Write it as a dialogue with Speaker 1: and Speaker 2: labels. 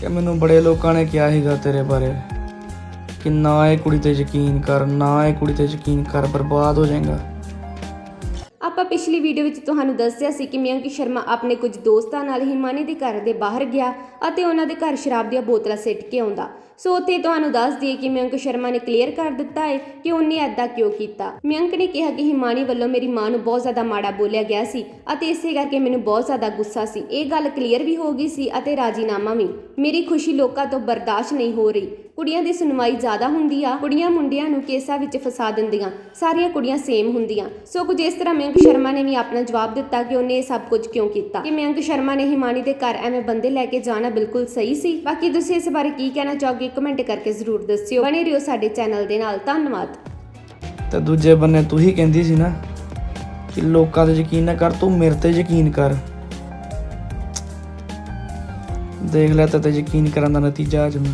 Speaker 1: ਕਿ ਮੈਨੂੰ ਬੜੇ ਲੋਕਾਂ ਨੇ ਕਿਹਾ ਸੀਗਾ ਤੇਰੇ ਬਾਰੇ ਕਿ ਨਾ ਇਹ ਕੁੜੀ ਤੇ ਯਕੀਨ ਕਰ, ਨਾ ਇਹ ਕੁੜੀ ਤੇ ਯਕੀਨ ਕਰ, ਬਰਬਾਦ ਹੋ ਜਾਏਗਾ।
Speaker 2: ਆਪਾਂ ਪਿਛਲੀ ਵੀਡੀਓ ਵਿੱਚ ਤੁਹਾਨੂੰ ਦੱਸਿਆ ਸੀ ਕਿ ਮਿਆਂਕ ਸ਼ਰਮਾ ਆਪਣੇ ਕੁਝ ਦੋਸਤਾਂ ਨਾਲ ਹਿਮਾਨੀ ਦੇ ਘਰ ਦੇ ਬਾਹਰ ਗਿਆ ਅਤੇ ਉਹਨਾਂ ਦੇ ਘਰ ਸ਼ਰਾਬ ਦੀਆਂ ਬੋਤਲਾਂ ਸਿੱਟ ਕੇ ਆਉਂਦਾ। ਸੋ ਉੱਥੇ ਤੁਹਾਨੂੰ ਦੱਸ ਦਈਏ ਕਿ ਮਿਆਂਕ ਸ਼ਰਮਾ ਨੇ ਕਲੀਅਰ ਕਰ ਦਿੱਤਾ ਹੈ ਕਿ ਉਹਨੇ ਐਦਾਂ ਕਿਉਂ ਕੀਤਾ। ਮਿਆਂਕ ਨੇ ਕਿਹਾ ਕਿ ਹਿਮਾਨੀ ਵੱਲੋਂ ਮੇਰੀ ਮਾਂ ਨੂੰ ਬਹੁਤ ਜ਼ਿਆਦਾ ਮਾੜਾ ਬੋਲਿਆ ਗਿਆ ਸੀ ਅਤੇ ਇਸੇ ਕਰਕੇ ਮੈਨੂੰ ਬਹੁਤ ਜ਼ਿਆਦਾ ਗੁੱਸਾ ਸੀ। ਇਹ ਗੱਲ ਕਲੀਅਰ ਵੀ ਹੋ ਗਈ ਸੀ ਅਤੇ ਰਾਜੀਨਾਮਾ ਵੀ। ਮੇਰੀ ਖੁਸ਼ੀ ਲੋਕਾਂ ਤੋਂ ਬਰਦਾਸ਼ਤ ਨਹੀਂ ਹੋ ਰਹੀ। ਕੁੜੀਆਂ ਦੀ ਸੁਣਵਾਈ ਜ਼ਿਆਦਾ ਹੁੰਦੀ ਆ। ਕੁੜੀਆਂ ਮੁੰਡਿਆਂ ਨੂੰ ਕੇਸਾਂ ਵਿੱਚ ਫਸਾ ਦਿੰਦੀਆਂ। ਸਾਰੀਆਂ ਕੁੜੀਆਂ ਸੇਮ ਹੁੰਦੀਆਂ। ਸੋ ਕੁਝ ਇਸ ਤਰ੍ਹਾਂ ਮਯੰਕ ਸ਼ਰਮਾ ਨੇ ਵੀ ਆਪਣਾ ਜਵਾਬ ਦਿੱਤਾ ਕਿ ਉਹਨੇ ਇਹ ਸਭ ਕੁਝ ਕਿਉਂ ਕੀਤਾ? ਕਿ ਮਯੰਕ ਸ਼ਰਮਾ ਨੇ ਹਿਮਾਨੀ ਦੇ ਘਰ ਐਵੇਂ ਬੰਦੇ ਲੈ ਕੇ ਜਾਣਾ ਬਿਲਕੁਲ ਸਹੀ ਸੀ? ਬਾਕੀ ਤੁਸੀਂ ਇਸ ਬਾਰੇ ਕੀ ਕਹਿਣਾ ਚਾਹੋਗੇ? ਕਮੈਂਟ ਕਰਕੇ ਜ਼ਰੂਰ ਦੱਸਿਓ। ਬਣੇ ਰਹੋ ਸਾਡੇ ਚੈਨਲ ਦੇ ਨਾਲ। ਧੰਨਵਾਦ।
Speaker 1: ਤੇ ਦੂਜੇ ਬੰਨੇ ਤੂੰ ਹੀ ਕਹਿੰਦੀ ਸੀ ਨਾ ਕਿ ਲੋਕਾਂ ਤੇ ਯਕੀਨ ਨਾ ਕਰ, ਤੂੰ ਮੇਰੇ ਤੇ ਯਕੀਨ ਕਰ। ਦੇਖ ਲੈ ਤੇ ਯਕੀਨ ਕਰਨ ਦਾ ਨਤੀਜਾ ਅੱਜ ਮੈਂ